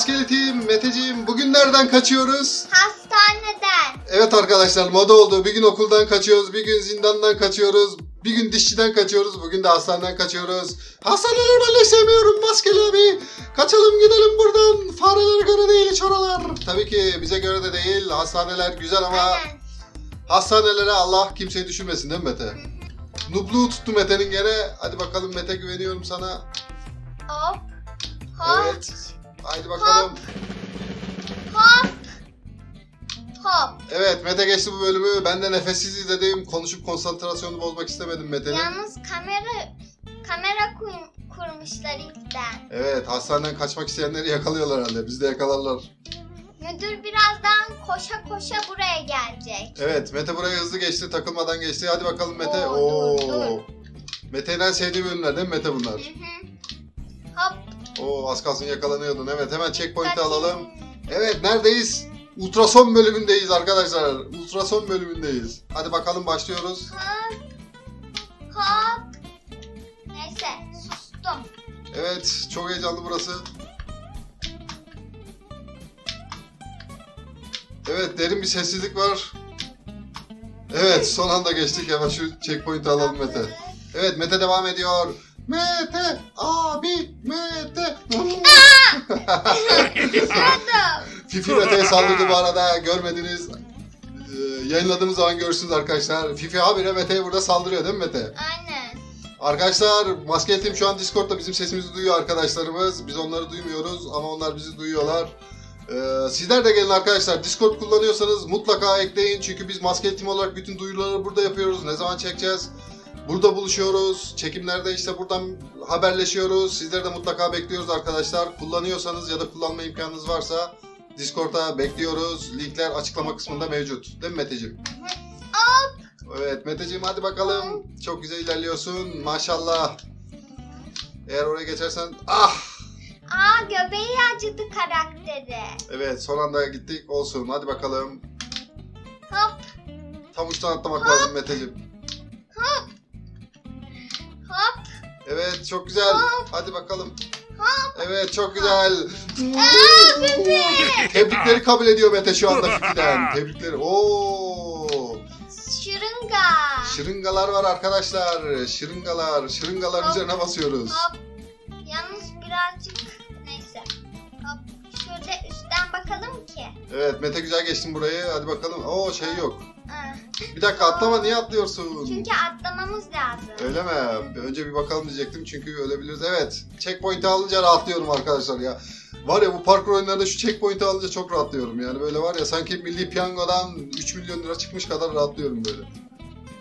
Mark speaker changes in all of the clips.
Speaker 1: maskeli team, Meteciğim bugün nereden kaçıyoruz?
Speaker 2: Hastaneden.
Speaker 1: Evet arkadaşlar moda oldu. Bir gün okuldan kaçıyoruz, bir gün zindandan kaçıyoruz, bir gün dişçiden kaçıyoruz, bugün de hastaneden kaçıyoruz. Hastaneleri ben sevmiyorum maskeli abi. Kaçalım gidelim buradan. Farelere göre değil hiç oralar. Tabii ki bize göre de değil. Hastaneler güzel ama
Speaker 2: Aynen.
Speaker 1: hastanelere Allah kimseyi düşürmesin değil mi Mete? Nubluğu tuttu Mete'nin gene. Hadi bakalım Mete güveniyorum sana.
Speaker 2: Hop. Hop.
Speaker 1: Evet. Haydi bakalım.
Speaker 2: Hop. Hop.
Speaker 1: Evet Mete geçti bu bölümü. Ben de nefessiz izledim. Konuşup konsantrasyonu bozmak istemedim Mete'nin.
Speaker 2: Yalnız kamera kamera kur- kurmuşlar ilkten.
Speaker 1: Evet hastaneden kaçmak isteyenleri yakalıyorlar herhalde. Biz de yakalarlar.
Speaker 2: Müdür birazdan koşa koşa buraya gelecek.
Speaker 1: Evet Mete buraya hızlı geçti. Takılmadan geçti. Hadi bakalım Mete.
Speaker 2: Oo,
Speaker 1: Oo.
Speaker 2: dur, dur.
Speaker 1: Mete'nin en sevdiği bölümler değil mi Mete
Speaker 2: Hı
Speaker 1: bunlar?
Speaker 2: hı. Hop.
Speaker 1: Oo az kalsın yakalanıyordun. Evet hemen checkpoint'i alalım. Evet neredeyiz? Ultrason bölümündeyiz arkadaşlar. Ultrason bölümündeyiz. Hadi bakalım başlıyoruz.
Speaker 2: Hop. Hop. Neyse sustum.
Speaker 1: Evet çok heyecanlı burası. Evet derin bir sessizlik var. Evet son anda geçtik hemen şu checkpoint'i alalım Mete. Evet Mete devam ediyor. Mete abi Mete. Fifi Mete'ye saldırdı bu arada görmediniz. Ee, yayınladığımız zaman görürsünüz arkadaşlar. Fifi habire Mete'ye burada saldırıyor değil mi Mete?
Speaker 2: Aynen.
Speaker 1: Arkadaşlar Maskeli Team şu an Discord'da bizim sesimizi duyuyor arkadaşlarımız. Biz onları duymuyoruz ama onlar bizi duyuyorlar. Ee, sizler de gelin arkadaşlar. Discord kullanıyorsanız mutlaka ekleyin. Çünkü biz Maskeli Team olarak bütün duyuruları burada yapıyoruz. Ne zaman çekeceğiz? Burada buluşuyoruz. Çekimlerde işte buradan haberleşiyoruz. Sizleri de mutlaka bekliyoruz arkadaşlar. Kullanıyorsanız ya da kullanma imkanınız varsa Discord'a bekliyoruz. Linkler açıklama kısmında mevcut. Değil mi Meteciğim? Evet Meteciğim hadi bakalım. Çok güzel ilerliyorsun. Maşallah. Eğer oraya geçersen... Ah!
Speaker 2: Aa göbeği acıdı karakteri.
Speaker 1: Evet son anda gittik. Olsun. Hadi bakalım.
Speaker 2: Hop
Speaker 1: Tam uçtan atlamak lazım Meteciğim. Evet çok güzel. Hadi bakalım. Evet çok güzel. Tebrikleri kabul ediyor Mete şu anda Fifi'den. Tebrikleri. Oo!
Speaker 2: Şırınga.
Speaker 1: Şırıngalar var arkadaşlar. Şırıngalar. Şırıngaların
Speaker 2: Hop.
Speaker 1: üzerine basıyoruz.
Speaker 2: Hop. Yalnız birazcık neyse. Hop. Şöyle üstten bakalım ki.
Speaker 1: Evet Mete güzel geçtin burayı. Hadi bakalım. Oo şey yok. Bir dakika atlama niye atlıyorsun?
Speaker 2: Çünkü atlamamız lazım.
Speaker 1: Öyle mi? Önce bir bakalım diyecektim çünkü ölebiliriz. Evet. Checkpoint'i alınca rahatlıyorum arkadaşlar ya. Var ya bu parkur oyunlarında şu checkpoint'i alınca çok rahatlıyorum. Yani böyle var ya sanki milli piyangodan 3 milyon lira çıkmış kadar rahatlıyorum böyle.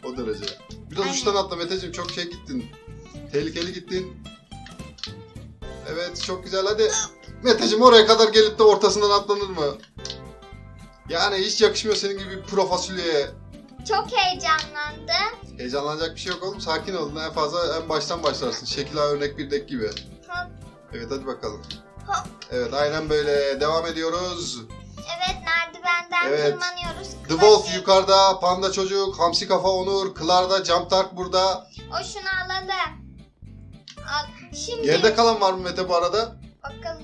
Speaker 1: O derece. Biraz
Speaker 2: Aynen.
Speaker 1: uçtan atla Meteciğim çok şey gittin. Tehlikeli gittin. Evet çok güzel hadi. Meteciğim oraya kadar gelip de ortasından atlanır mı? Yani hiç yakışmıyor senin gibi bir pro fasulyeye.
Speaker 2: Çok heyecanlandım.
Speaker 1: Heyecanlanacak bir şey yok oğlum. Sakin olun. En fazla en baştan başlarsın. Şekil A örnek birdeki gibi.
Speaker 2: Hop.
Speaker 1: Evet hadi bakalım.
Speaker 2: Hop.
Speaker 1: Evet aynen böyle. Devam ediyoruz.
Speaker 2: Evet merdivenden
Speaker 1: Evet.
Speaker 2: tırmanıyoruz.
Speaker 1: The Wolf
Speaker 2: Klasik.
Speaker 1: yukarıda. Panda çocuk. Hamsi kafa Onur. Clara'da. Jump Dark burada.
Speaker 2: O şunu alalım. Al. Şimdi
Speaker 1: Geride kalan var mı Mete bu arada?
Speaker 2: bakalım.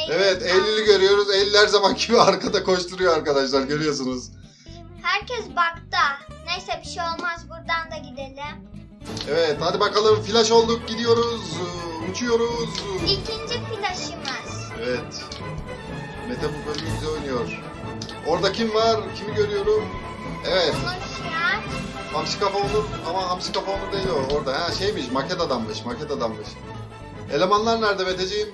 Speaker 2: Eylül
Speaker 1: Evet Eylül'ü görüyoruz. Eylül her zaman gibi arkada koşturuyor arkadaşlar. Görüyorsunuz.
Speaker 2: Herkes bakta. Neyse bir şey olmaz buradan da gidelim.
Speaker 1: Evet hadi bakalım. Flash olduk. Gidiyoruz. Uçuyoruz.
Speaker 2: İkinci flaşımız.
Speaker 1: Evet. Mete bu bölümü güzel oynuyor. Orada kim var? Kimi görüyorum? Evet.
Speaker 2: Konuşlar.
Speaker 1: Hamsi kafa olur ama hamsi kafa olur değil o orada. Ha şeymiş maket adammış maket adammış. Elemanlar nerede Meteciğim?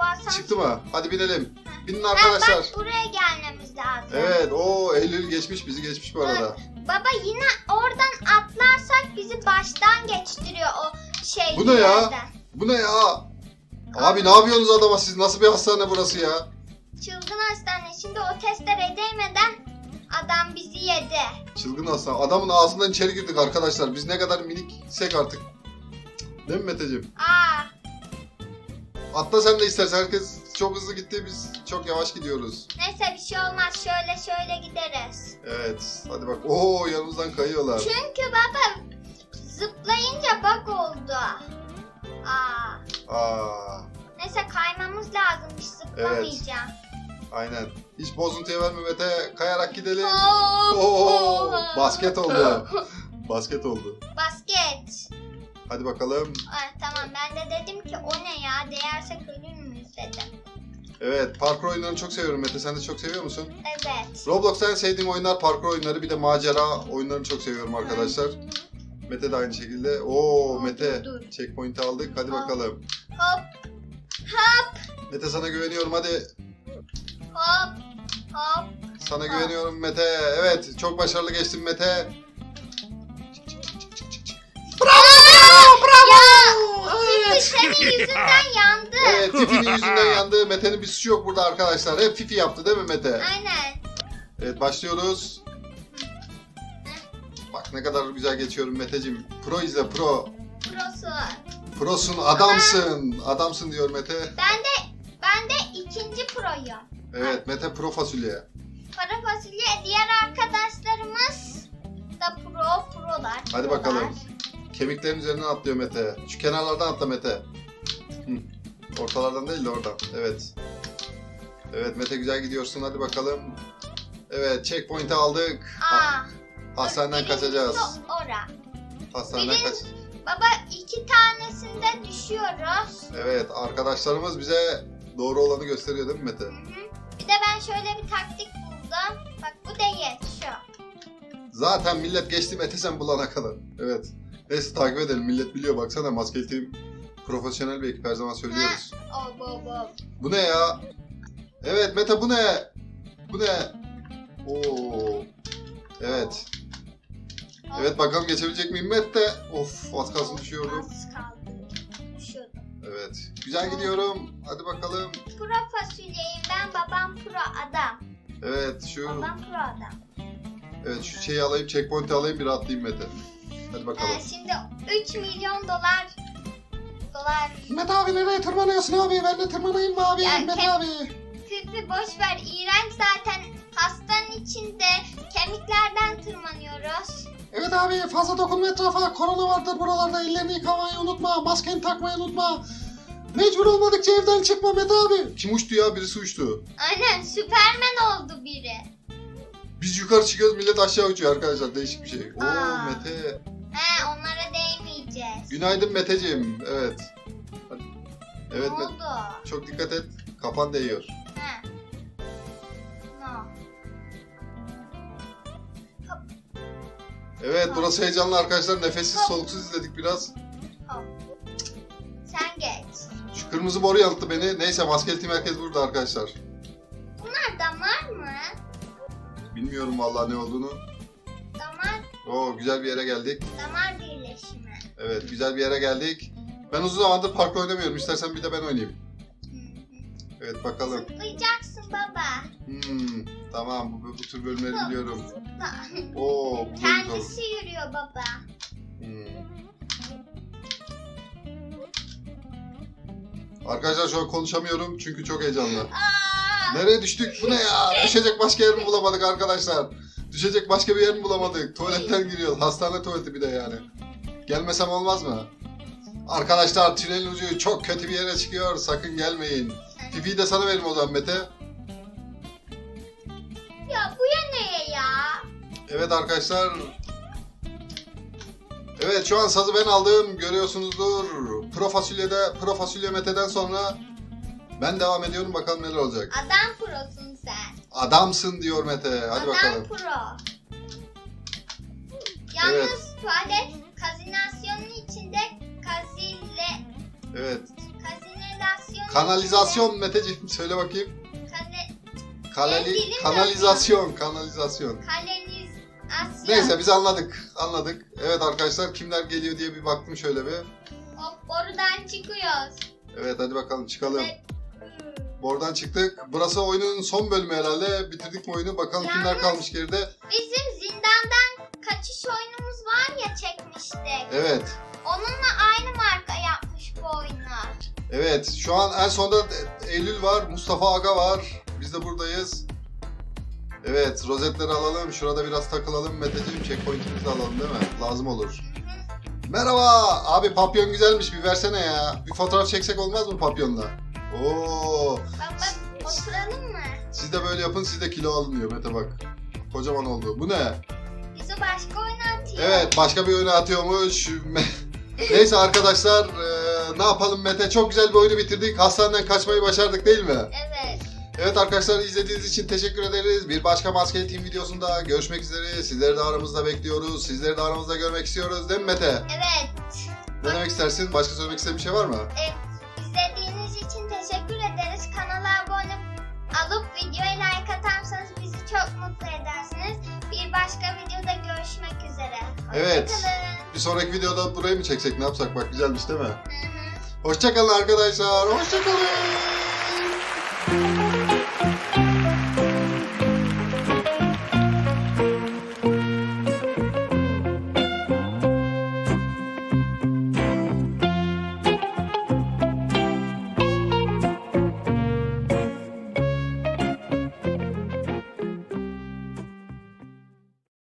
Speaker 2: Bu asansör.
Speaker 1: Çıktı mı? Hadi binelim. Binin arkadaşlar.
Speaker 2: bak buraya gelmemiz lazım.
Speaker 1: Evet o Eylül geçmiş bizi geçmiş bu arada.
Speaker 2: Baba yine oradan atlarsak bizi baştan geçtiriyor o şey.
Speaker 1: Bu ne ya? Bu ne ya? Abi ne yapıyorsunuz adama siz? Nasıl bir hastane burası ya?
Speaker 2: Çılgın hastane. Şimdi o testere değmeden adam bizi yedi.
Speaker 1: Çılgın hastane. Adamın ağzından içeri girdik arkadaşlar. Biz ne kadar miniksek artık. Değil mi Meteciğim?
Speaker 2: Aa,
Speaker 1: Atla sen de istersen. Herkes çok hızlı gitti. Biz çok yavaş gidiyoruz.
Speaker 2: neyse bir şey olmaz. Şöyle şöyle gideriz.
Speaker 1: Evet. Hadi bak. Oo yanımızdan kayıyorlar.
Speaker 2: Çünkü baba zıplayınca bug oldu. Aa,
Speaker 1: Aa.
Speaker 2: Neyse kaymamız lazım. Hiç zıplamayacağım.
Speaker 1: Aynen. Hiç bozuntuya verme Mete. Kayarak gidelim. Oo, basket oldu. Basket oldu.
Speaker 2: Basket.
Speaker 1: Hadi bakalım.
Speaker 2: Ay, tamam ben de dedim ki o ne ya değersek ölür müyüz dedim.
Speaker 1: Evet, parkur oyunlarını çok seviyorum Mete. Sen de çok seviyor musun?
Speaker 2: Evet.
Speaker 1: Roblox'ta en sevdiğim oyunlar parkur oyunları. Bir de macera oyunlarını çok seviyorum arkadaşlar. Mete de aynı şekilde. Oo Mete.
Speaker 2: dur, dur.
Speaker 1: Checkpoint'i aldık. Hadi
Speaker 2: Al.
Speaker 1: bakalım.
Speaker 2: Hop
Speaker 1: Mete sana güveniyorum. Hadi.
Speaker 2: hop hop.
Speaker 1: Sana güveniyorum Mete. Evet, çok başarılı geçtin Mete.
Speaker 2: Senin yüzünden yandı.
Speaker 1: Evet, Fifi'nin yüzünden yandı. Mete'nin bir suçu yok burada arkadaşlar. Hep Fifi yaptı değil mi Mete?
Speaker 2: Aynen.
Speaker 1: Evet, başlıyoruz. Bak ne kadar güzel geçiyorum Meteciğim. Pro izle pro.
Speaker 2: Prosu.
Speaker 1: Prosun, adamsın. Adamsın diyor Mete.
Speaker 2: Ben de ben de ikinci proyum.
Speaker 1: Evet, Mete pro fasulye.
Speaker 2: Para fasulye diğer arkadaşlarımız da pro prolar.
Speaker 1: Hadi
Speaker 2: prolar.
Speaker 1: bakalım. Kemiklerin üzerinden atlıyor Mete. Şu kenarlardan atla Mete. Hı. Ortalardan değil de oradan. Evet. Evet Mete güzel gidiyorsun. Hadi bakalım. Evet checkpoint'i aldık. Ha-
Speaker 2: Aa,
Speaker 1: hastaneden kaçacağız.
Speaker 2: Ora.
Speaker 1: Hastaneden
Speaker 2: Birinci-
Speaker 1: kaç.
Speaker 2: Baba iki tanesinde düşüyoruz.
Speaker 1: Evet arkadaşlarımız bize doğru olanı gösteriyor değil mi Mete?
Speaker 2: Hı hı. Bir de ben şöyle bir taktik buldum. Bak bu değil şu.
Speaker 1: Zaten millet geçti Mete sen bulana kadar. Evet. Neyse takip edelim. Millet biliyor baksana maskeli team profesyonel bir ekip her zaman söylüyoruz.
Speaker 2: Hop hop.
Speaker 1: Bu ne ya? Evet Mete bu ne? Bu ne? Oo. Evet. Evet bakalım geçebilecek miyim Mete? Of az kalsın düşüyordum.
Speaker 2: Az kaldı. Düşüyordum.
Speaker 1: Evet. Güzel gidiyorum. Hadi bakalım.
Speaker 2: Pro fasulyeyim ben babam pro adam.
Speaker 1: Evet şu
Speaker 2: Babam pro adam.
Speaker 1: evet şu şeyi alayım, checkpoint'i alayım bir atlayayım Mete. Hadi bakalım.
Speaker 2: Ee, şimdi 3 milyon dolar dolar
Speaker 1: Mete abi nereye tırmanıyorsun abi? Ben de tırmanayım mı abi?
Speaker 2: Ya,
Speaker 1: Mete
Speaker 2: Kem-
Speaker 1: abi.
Speaker 2: Fifi boş ver iğrenç zaten hastanın içinde kemiklerden tırmanıyoruz.
Speaker 1: Evet abi fazla dokunma etrafa. Korona vardır buralarda. Ellerini yıkamayı unutma. Maskeni takmayı unutma. Mecbur olmadıkça evden çıkma Mete abi. Kim uçtu ya? Birisi uçtu.
Speaker 2: Aynen süpermen oldu biri.
Speaker 1: Biz yukarı çıkıyoruz millet aşağı uçuyor arkadaşlar. Değişik bir şey. Oo
Speaker 2: Aa.
Speaker 1: Mete. Günaydın Meteciğim. Evet. Hadi. Evet
Speaker 2: ne
Speaker 1: Mete.
Speaker 2: oldu?
Speaker 1: Çok dikkat et. Kafan değiyor.
Speaker 2: He. No.
Speaker 1: Evet burası heyecanlı arkadaşlar. Nefessiz soluksuz izledik biraz.
Speaker 2: Sen geç.
Speaker 1: Şu kırmızı boru yanılttı beni. Neyse maskeli tim herkes burada arkadaşlar.
Speaker 2: Bunlar damar mı?
Speaker 1: Bilmiyorum vallahi ne olduğunu.
Speaker 2: Damar,
Speaker 1: Oo güzel bir yere geldik.
Speaker 2: damar.
Speaker 1: Evet güzel bir yere geldik. Ben uzun zamandır park oynamıyorum. İstersen bir de ben oynayayım. Evet bakalım.
Speaker 2: Zıplayacaksın baba.
Speaker 1: Hmm, tamam bu, bu tür bölümleri biliyorum.
Speaker 2: Zıpla.
Speaker 1: Oo bu bölüm zor.
Speaker 2: Kendisi yürüyor baba.
Speaker 1: Hmm. Arkadaşlar şu an konuşamıyorum çünkü çok heyecanlı.
Speaker 2: Aa!
Speaker 1: Nereye düştük? Bu ne ya? Düşecek başka yer mi bulamadık arkadaşlar? Düşecek başka bir yer mi bulamadık? Tuvaletten giriyoruz. Hastane tuvaleti bir de yani. Gelmesem olmaz mı? Arkadaşlar tünelin ucu çok kötü bir yere çıkıyor. Sakın gelmeyin. Fifi'yi de sana verim o zaman Mete.
Speaker 2: Ya bu ya neye ya?
Speaker 1: Evet arkadaşlar. Evet şu an sazı ben aldım. Görüyorsunuzdur. Pro fasulyede, pro fasulye Mete'den sonra ben devam ediyorum. Bakalım neler olacak.
Speaker 2: Adam prosun sen.
Speaker 1: Adamsın diyor Mete. Hadi
Speaker 2: Adam
Speaker 1: bakalım.
Speaker 2: pro. Yalnız tuvalet kazinasyonun içinde kazile
Speaker 1: Evet.
Speaker 2: kazinelasyon
Speaker 1: Kanalizasyon Meteciğim söyle bakayım.
Speaker 2: kane, Benim dilim
Speaker 1: kanalizasyon, kanalizasyon.
Speaker 2: kalenizasyon.
Speaker 1: Neyse biz anladık, anladık. Evet arkadaşlar kimler geliyor diye bir baktım şöyle bir.
Speaker 2: Hop borudan çıkıyoruz.
Speaker 1: Evet hadi bakalım çıkalım.
Speaker 2: Ve-
Speaker 1: Oradan çıktık. Burası oyunun son bölümü herhalde. Bitirdik mi oyunu? Bakalım kimler
Speaker 2: Yalnız-
Speaker 1: kalmış geride.
Speaker 2: Bizim zindandan kaçış oyunumuz var ya çekmiştik.
Speaker 1: Evet.
Speaker 2: Onunla aynı marka yapmış bu oyunu.
Speaker 1: Evet. Şu an en sonda Eylül var. Mustafa Aga var. Biz de buradayız. Evet. Rozetleri alalım. Şurada biraz takılalım. Meteciğim checkpoint'imizi de alalım değil mi? Lazım olur. Merhaba. Abi papyon güzelmiş. Bir versene ya. Bir fotoğraf çeksek olmaz mı papyonla? Oo.
Speaker 2: Bak bak oturalım mı?
Speaker 1: Siz de böyle yapın siz de kilo alınıyor Mete bak. Kocaman oldu. Bu ne?
Speaker 2: Başka oynatıyor.
Speaker 1: Evet başka bir oyuna atıyormuş. Neyse arkadaşlar eee, ne yapalım Mete çok güzel bir oyunu bitirdik. Hastaneden kaçmayı başardık değil mi?
Speaker 2: Evet.
Speaker 1: Evet arkadaşlar izlediğiniz için teşekkür ederiz. Bir başka Maskeli Team videosunda görüşmek üzere. Sizleri de aramızda bekliyoruz. Sizleri de aramızda görmek istiyoruz değil mi Mete?
Speaker 2: Evet.
Speaker 1: Ne demek istersin? Başka söylemek istediğin bir şey var mı?
Speaker 2: Evet.
Speaker 1: Evet. Bir sonraki videoda burayı mı çeksek ne yapsak bak güzelmiş değil mi? Hoşçakalın arkadaşlar. Hoşçakalın.